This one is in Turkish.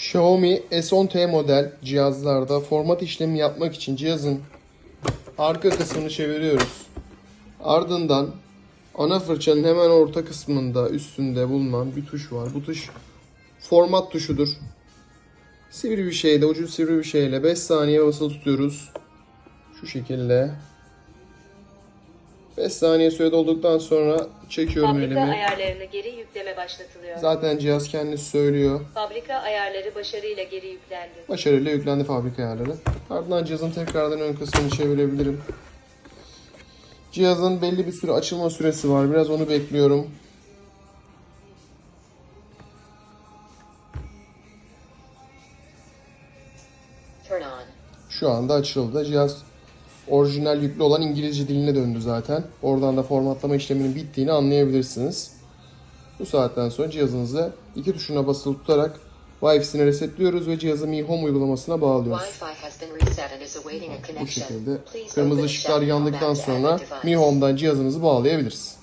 Xiaomi S10T model cihazlarda format işlemi yapmak için cihazın arka kısmını çeviriyoruz. Ardından ana fırçanın hemen orta kısmında üstünde bulunan bir tuş var. Bu tuş format tuşudur. Sivri bir şeyde, ucu sivri bir şeyle 5 saniye basılı tutuyoruz. Şu şekilde. 5 saniye süre dolduktan sonra çekiyorum Fabrika elimi. ayarlarını geri yükleme başlatılıyor. Zaten cihaz kendisi söylüyor. Fabrika ayarları başarıyla geri yüklendi. Başarıyla yüklendi fabrika ayarları. Ardından cihazın tekrardan ön kısmını çevirebilirim. Cihazın belli bir süre açılma süresi var. Biraz onu bekliyorum. Şu anda açıldı. Cihaz orijinal yüklü olan İngilizce diline döndü zaten. Oradan da formatlama işleminin bittiğini anlayabilirsiniz. Bu saatten sonra cihazınızı iki tuşuna basılı tutarak Wi-Fi'sini resetliyoruz ve cihazı Mi Home uygulamasına bağlıyoruz. Bu şekilde kırmızı ışıklar yandıktan sonra. Mi Home'dan cihazınızı bağlayabiliriz.